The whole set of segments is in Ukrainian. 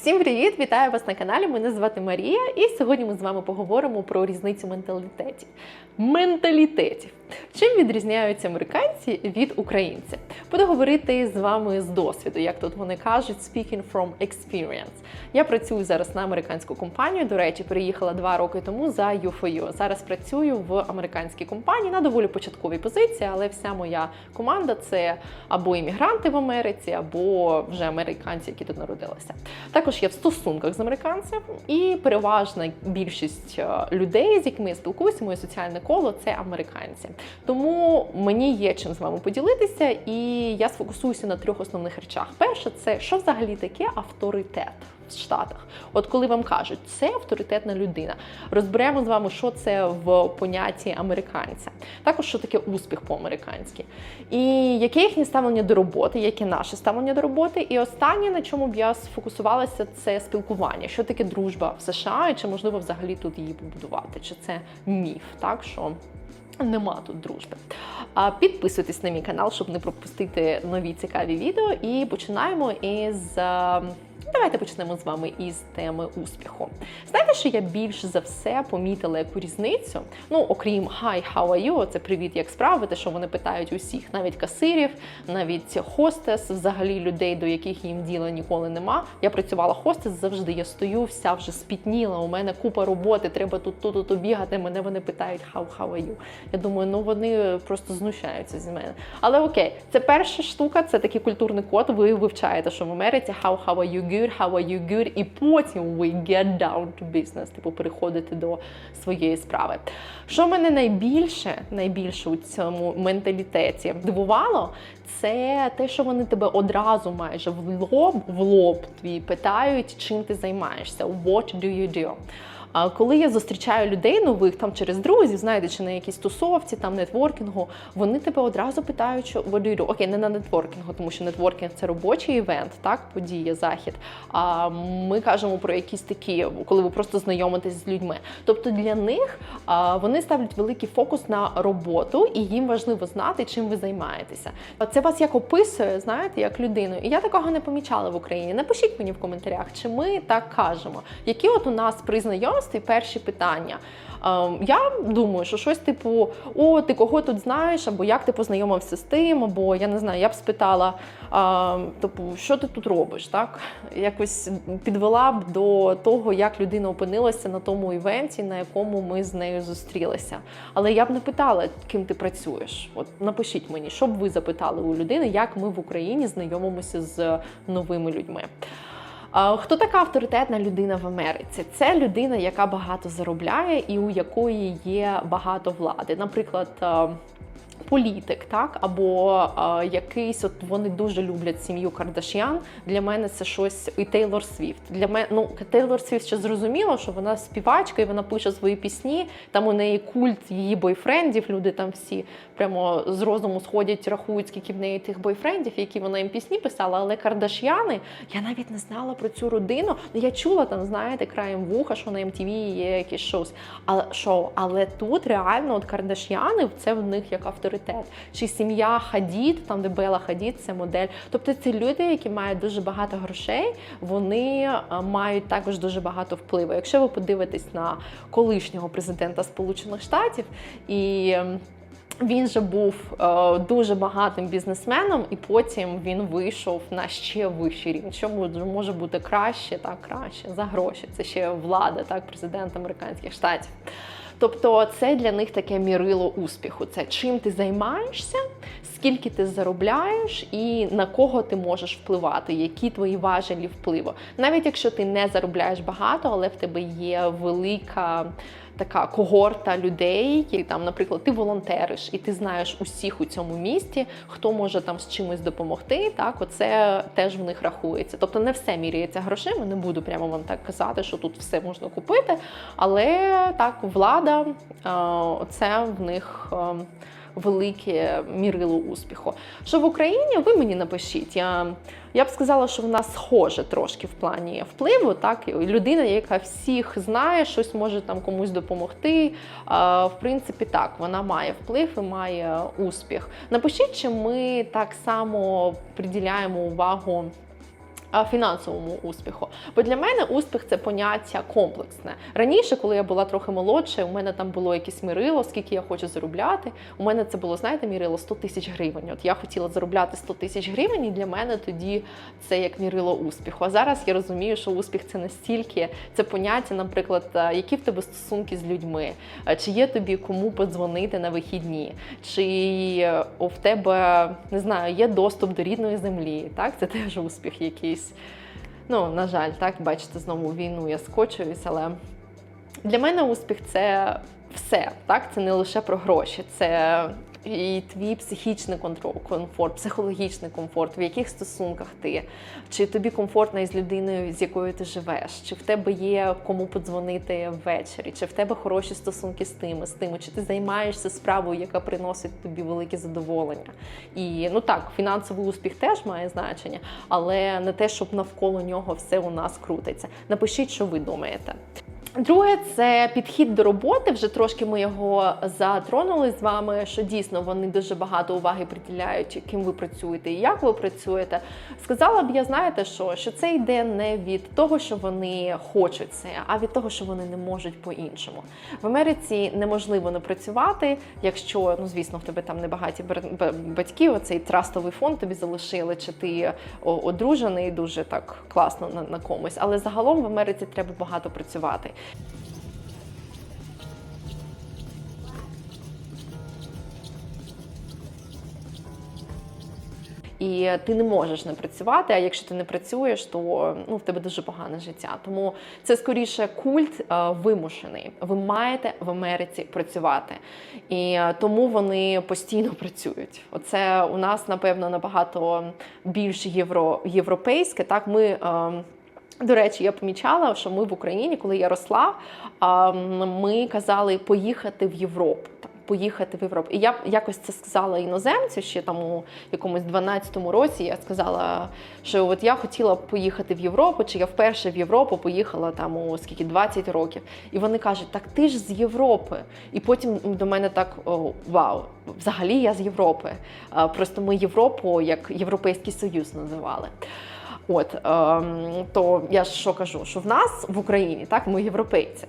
Всім привіт! Вітаю вас на каналі. Мене звати Марія, і сьогодні ми з вами поговоримо про різницю менталітетів. Менталітетів. Чим відрізняються американці від українців? Буду говорити з вами з досвіду, як тут вони кажуть, speaking from experience. Я працюю зараз на американську компанію. До речі, переїхала два роки тому за U4U. Зараз працюю в американській компанії на доволі початковій позиції, але вся моя команда це або іммігранти в Америці, або вже американці, які тут народилися. Також я в стосунках з американцем, і переважна більшість е, людей, з якими я спілкуюся, моє соціальне коло це американці. Тому мені є чим з вами поділитися, і я сфокусуюся на трьох основних речах. Перше, це що взагалі таке авторитет Штатах. От коли вам кажуть, це авторитетна людина, розберемо з вами, що це в понятті американця. Також що таке успіх по-американськи, і яке їхнє ставлення до роботи, яке наше ставлення до роботи. І останнє, на чому б я сфокусувалася, це спілкування. Що таке дружба в США, і чи можливо взагалі тут її побудувати? Чи це міф? Так що. Нема тут дружби. Підписуйтесь на мій канал, щоб не пропустити нові цікаві відео. І починаємо із. Давайте почнемо з вами із теми успіху. Знаєте, що я більш за все помітила яку різницю? Ну, окрім «Hi, how are you?» – це привіт, як справи, те, що вони питають усіх, навіть касирів, навіть хостес, взагалі людей, до яких їм діла ніколи нема. Я працювала хостес завжди. Я стою, вся вже спітніла. У мене купа роботи, треба тут тут, тут бігати. Мене вони питають «How, how are you?» Я думаю, ну вони просто знущаються з мене. Але окей, це перша штука, це такий культурний код. Ви вивчаєте, що в Америці «How, how are you good?» how are you good, і потім we get down to business, типу переходити до своєї справи. Що мене найбільше, найбільше у цьому менталітеті дивувало, це те, що вони тебе одразу майже в лоб, в лоб твій питають, чим ти займаєшся, what do you do? А коли я зустрічаю людей нових там через друзів, знаєте, чи на якійсь тусовці, там нетворкінгу, вони тебе одразу питають, що do? Окей, не на нетворкінгу, тому що нетворкінг це робочий івент, так, подія, захід. А ми кажемо про якісь такі, коли ви просто знайомитесь з людьми. Тобто для них вони ставлять великий фокус на роботу, і їм важливо знати, чим ви займаєтеся. Це вас як описує, знаєте, як людину. І я такого не помічала в Україні. Напишіть мені в коментарях, чи ми так кажемо. Які от у нас при знайомстві перші питання. Ем, Я думаю, що щось типу: О, ти кого тут знаєш, або як ти познайомився з тим, або я не знаю, я б спитала, ем, типу, що ти тут робиш? Так? Якось підвела б до того, як людина опинилася на тому івенті, на якому ми з нею зустрілися. Але я б не питала, ким ти працюєш. От напишіть мені, що б ви запитали у людини, як ми в Україні знайомимося з новими людьми. Хто така авторитетна людина в Америці? Це людина, яка багато заробляє і у якої є багато влади. Наприклад, політик, так або а, якийсь, от вони дуже люблять сім'ю Кардашян. Для мене це щось і Тейлор Свіфт. Для мене ну Тейлор Свіфт ще зрозуміло, що вона співачка і вона пише свої пісні. Там у неї культ її бойфрендів. Люди там всі прямо з розуму сходять, рахують, скільки в неї тих бойфрендів, які вона їм пісні писала. Але Кардашяни, я навіть не знала про цю родину. Ну я чула там, знаєте, краєм вуха, що на MTV є якісь шоу. Але шоу. Але тут реально от Кардашяни це в них як авторитет. Чи сім'я Хадід, там де Бела Хадід, це модель. Тобто це люди, які мають дуже багато грошей, вони мають також дуже багато впливу. Якщо ви подивитесь на колишнього президента Сполучених Штатів і. Він же був е, дуже багатим бізнесменом, і потім він вийшов на ще вищий рівень. Що може бути краще, так краще за гроші. Це ще влада, так, президент американських штатів. Тобто, це для них таке мірило успіху. Це чим ти займаєшся, скільки ти заробляєш і на кого ти можеш впливати, які твої важелі впливу. Навіть якщо ти не заробляєш багато, але в тебе є велика така когорта людей, які там, наприклад, ти волонтериш, і ти знаєш усіх у цьому місті, хто може там з чимось допомогти. Так, оце теж в них рахується. Тобто не все міряється грошима. Не буду прямо вам так казати, що тут все можна купити. Але так, влада це в них велике мірило успіху. Що в Україні, ви мені напишіть. Я я б сказала, що вона схожа трошки в плані впливу. Так, людина, яка всіх знає, щось може там комусь допомогти. В принципі, так, вона має вплив і має успіх. Напишіть, чи ми так само приділяємо увагу фінансовому успіху. Бо для мене успіх це поняття комплексне. Раніше, коли я була трохи молодша, у мене там було якесь мірило, скільки я хочу заробляти. У мене це було, знаєте, мірило 100 тисяч гривень. От я хотіла заробляти 100 тисяч гривень, і для мене тоді це як мірило успіху. А зараз я розумію, що успіх це настільки це поняття, наприклад, які в тебе стосунки з людьми, чи є тобі кому подзвонити на вихідні, чи е, в тебе не знаю, є доступ до рідної землі. Так, це теж успіх якийсь. Ну, на жаль, так, бачите, знову війну я скочуюсь, але для мене успіх це все. Так, це не лише про гроші, це і твій психічний комфорт, психологічний комфорт, в яких стосунках ти, чи тобі комфортно із людиною, з якою ти живеш, чи в тебе є кому подзвонити ввечері, чи в тебе хороші стосунки з тими, з тими, чи ти займаєшся справою, яка приносить тобі велике задоволення. І ну так, фінансовий успіх теж має значення, але не те, щоб навколо нього все у нас крутиться. Напишіть, що ви думаєте. Друге, це підхід до роботи. Вже трошки ми його затронули з вами. Що дійсно вони дуже багато уваги приділяють, ким ви працюєте і як ви працюєте. Сказала б я, знаєте, що, що це йде не від того, що вони хочуть це, а від того, що вони не можуть по-іншому. В Америці неможливо не працювати, якщо ну звісно в тебе там небагаті батьки, оцей трастовий фонд тобі залишили, чи ти одружений дуже так класно на, на комусь. Але загалом в Америці треба багато працювати. І ти не можеш не працювати. А якщо ти не працюєш, то ну в тебе дуже погане життя. Тому це скоріше культ е, вимушений. Ви маєте в Америці працювати, і е, тому вони постійно працюють. Оце у нас напевно набагато більш євро, європейське. Так ми. е, до речі, я помічала, що ми в Україні, коли я росла, ми казали поїхати в Європу. Поїхати в Європу. І я якось це сказала іноземцю ще там у якомусь 12-му році. Я сказала, що от я хотіла поїхати в Європу, чи я вперше в Європу поїхала там у скільки 20 років. І вони кажуть, так ти ж з Європи. І потім до мене так о, вау, взагалі я з Європи. Просто ми Європу як Європейський Союз називали. От ем, то я ж що кажу, що в нас в Україні так ми європейці.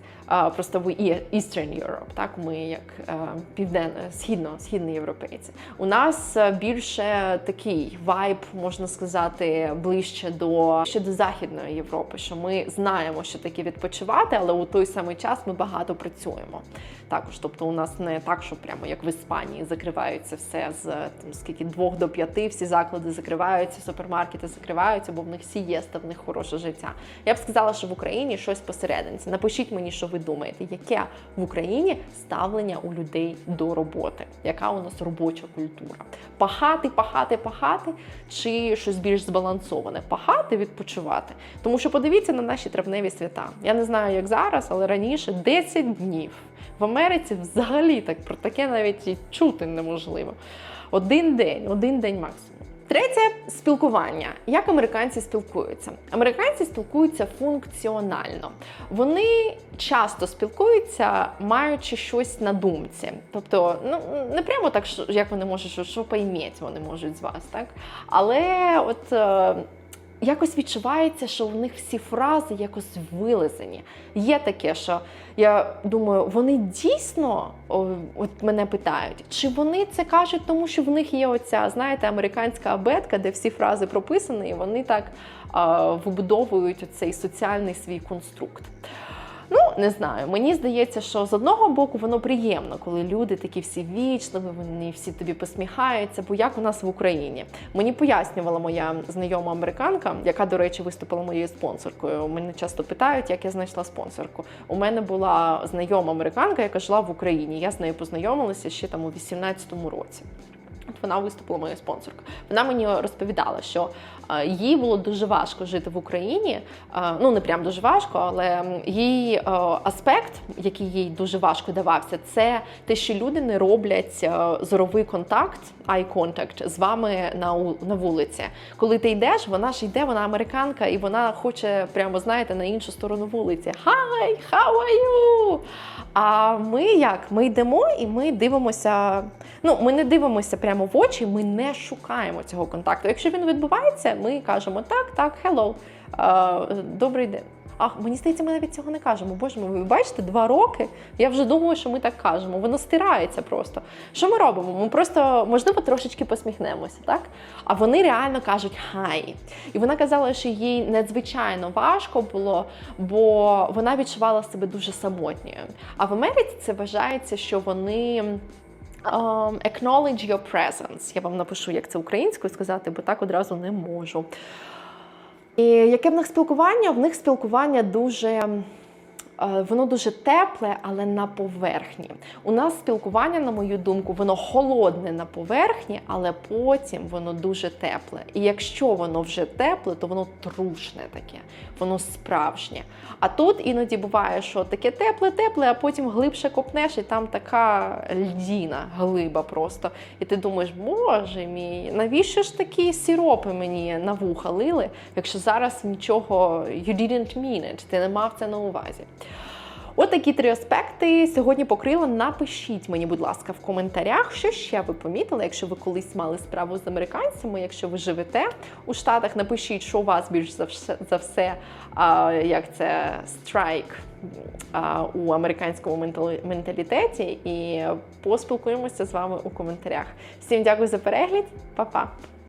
Просто ви Eastern Europe, так ми як е, південно, східно, східні європейці. У нас е, більше такий вайб, можна сказати, ближче до ще до західної Європи. Що ми знаємо, що таке відпочивати, але у той самий час ми багато працюємо. Також, тобто, у нас не так, що прямо як в Іспанії закриваються все з там скільки двох до п'яти, всі заклади закриваються, супермаркети закриваються, бо в них сієста, в них хороше життя. Я б сказала, що в Україні щось посерединці. Напишіть мені, що ви думаєте, яке в Україні ставлення у людей до роботи, яка у нас робоча культура? Пахати, пахати, пахати, чи щось більш збалансоване? Пахати, відпочивати. Тому що подивіться на наші травневі свята. Я не знаю, як зараз, але раніше 10 днів. В Америці взагалі так про таке навіть і чути неможливо. Один день, один день максимум. Третє спілкування. Як американці спілкуються? Американці спілкуються функціонально. Вони часто спілкуються, маючи щось на думці. Тобто, ну не прямо так, як вони можуть, що, що пойміть вони можуть з вас, так? Але от. Якось відчувається, що у них всі фрази якось вилизані. Є таке, що я думаю, вони дійсно от мене питають, чи вони це кажуть, тому що в них є оця, знаєте, американська абетка, де всі фрази прописані, і вони так а, вибудовують цей соціальний свій конструкт. Не знаю. Мені здається, що з одного боку воно приємно, коли люди такі всі вічливі, вони всі тобі посміхаються. Бо як у нас в Україні мені пояснювала моя знайома американка, яка, до речі, виступила моєю спонсоркою. Мене часто питають, як я знайшла спонсорку. У мене була знайома американка, яка жила в Україні. Я з нею познайомилася ще там у 18-му році. От вона виступила моєю спонсоркою. Вона мені розповідала, що е, їй було дуже важко жити в Україні. Е, ну не прям дуже важко, але їй е, аспект, який їй дуже важко давався, це те, що люди не роблять зоровий контакт, eye contact з вами на, на вулиці. Коли ти йдеш, вона ж йде, вона американка, і вона хоче прямо знаєте на іншу сторону вулиці. Hi, how are you? А ми як? Ми йдемо і ми дивимося. Ну, ми не дивимося прямо прямо в очі, ми не шукаємо цього контакту. Якщо він відбувається, ми кажемо так, так, hello, е, добрий день. Ах, мені здається, ми навіть цього не кажемо. Боже мій, ви бачите, два роки. Я вже думаю, що ми так кажемо. Воно стирається просто. Що ми робимо? Ми просто, можливо, трошечки посміхнемося, так? А вони реально кажуть хай. І вона казала, що їй надзвичайно важко було, бо вона відчувала себе дуже самотньою. А в Америці це вважається, що вони. Um, acknowledge your presence. Я вам напишу, як це українською сказати, бо так одразу не можу. І яке в них спілкування? В них спілкування дуже. Е, Воно дуже тепле, але на поверхні. У нас спілкування, на мою думку, воно холодне на поверхні, але потім воно дуже тепле. І якщо воно вже тепле, то воно трушне таке, воно справжнє. А тут іноді буває, що таке тепле, тепле, а потім глибше копнеш, і там така льдіна глиба просто. І ти думаєш, боже мій, навіщо ж такі сіропи мені на вуха лили, якщо зараз нічого you didn't mean it, ти не мав це на увазі. От такі три аспекти сьогодні покрила. Напишіть мені, будь ласка, в коментарях, що ще ви помітили, якщо ви колись мали справу з американцями, якщо ви живете у Штатах, напишіть, що у вас більш за все, за все а, як це страйк а, у американському менталітеті, і поспілкуємося з вами у коментарях. Всім дякую за перегляд, Па-па!